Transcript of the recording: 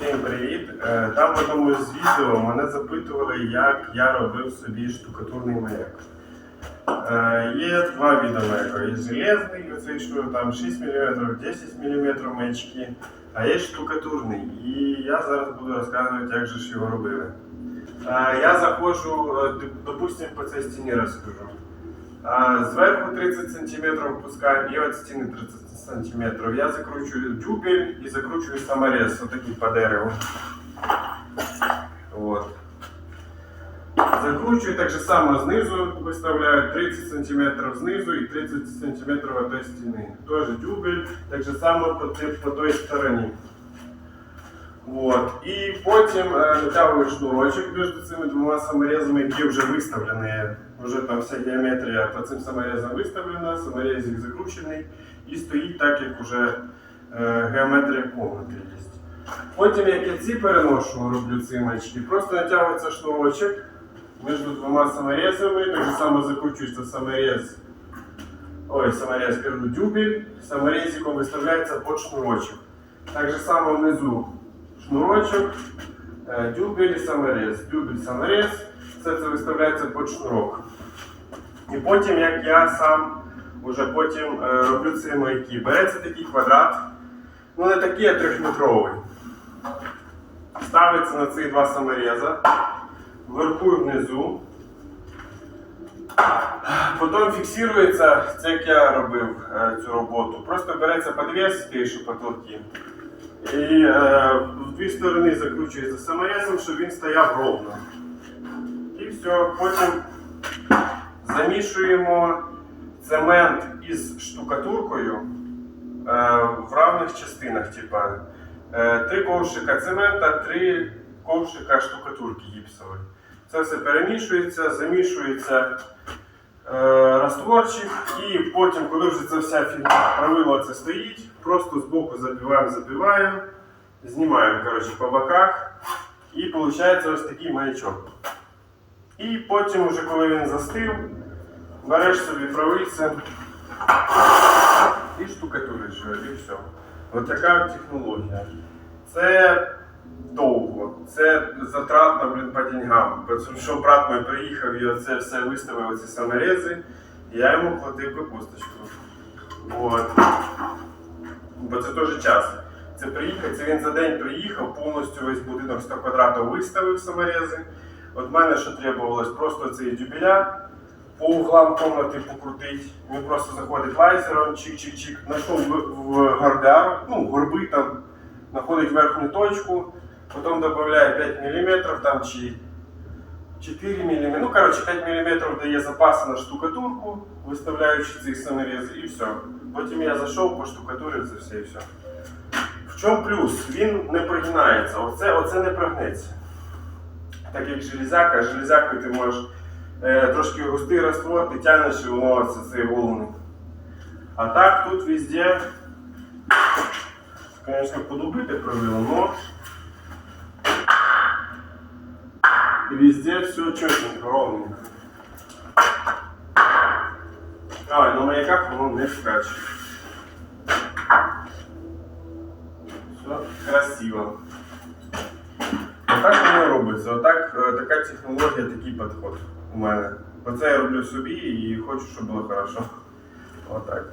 Всім привіт! Е, Там в одному з відео мене запитували, як я робив собі штукатурний маяк. Е, Є два види маяка. Є железний, оцей, що там 6 мм, 10 мм маячки, а є штукатурний. І я зараз буду розказувати, як же ж його робили. Е, Я заходжу, е, д- допустим, по цій стіні розкажу. А, Зверху 30 см пускаємо і від стіни 30 см. Я закручую дюбель і закручую саморез, отакий по дереву. Вот. Закручую так же само знизу виставляю 30 см знизу і 30 см від тої стіни. Тоже дюбель, так же само по, те- по той стороні. Вот. І потім е, натягую шнурочок між цими двома саморезами, які вже виставлені. Вже там вся геометрія по цим саморезам виставлена, саморезик закручений і стоїть так, як вже е, геометрія комнати є. Потім, я ці переношу, роблю ці мачки, просто натягується шнурочок між двома саморезами, так само закручується саморез. Ой, саморез, кажу, дюбель, саморезиком виставляється під шнурочок. Так же само внизу шнурочок, е, дюбель і саморез. Дюбель, саморез, все це виставляється під шнурок. І потім, як я сам уже потім е, роблю ці маяки, береться такий квадрат, ну не такий, а трьохметровий. Ставиться на ці два самореза, вверху і внизу. Потім фіксується, це як я робив е, цю роботу. Просто береться підвес, ті, що потолки. І е, в дві сторони закручується саморезом, щоб він стояв ровно. І все, потім замішуємо цемент із штукатуркою е, в равних частинах. Типа, е, три ковшика цемента, три ковшика штукатурки гіпсової. Це все перемішується, замішується е, растворчик, і потім, коли вже ця вся правило це стоїть, просто збоку забиваємо, забиваємо, знімаємо коротше, по боках, і виходить ось такий маячок. І потім, уже коли він застив, береш собі правильце і штукатуриш його, і все. Ось така технологія. Це довго, це затратно блін, по деньгам. Що брат мій приїхав і оце все виставив, оці саморези, я йому платив капусточку. От. Бо це теж час. Це приїхав, це він за день приїхав, повністю весь будинок 100 квадратів виставив саморези. От мене що требувалось, просто ці дюбеля по углам комнати покрутить. Він просто заходить лайзером, чик-чик-чик, знайшов в, гардар, ну, горби там, знаходить верхню точку, потім додає 5 мм там чи 4 мм. Ну, коротше, 5 мм дає запаси на штукатурку, виставляючи ці саморези, і все. Потім я зайшов, поштукатурив це все і все. В чому плюс? Він не прогинається. Оце, оце не прогнеться. Так як железяка, железякою ти можеш трошки густий раствор, ти тянеш і воно це ці волни. А так тут везде, звісно, подубити правило, но везде все чотенько, ровненько. А, і на маяках воно не скаче. Все красиво. Отак воно робиться. Отак, е, така технологія, такий підход у мене. Бо це я роблю собі і хочу, щоб було хорошо. Отак.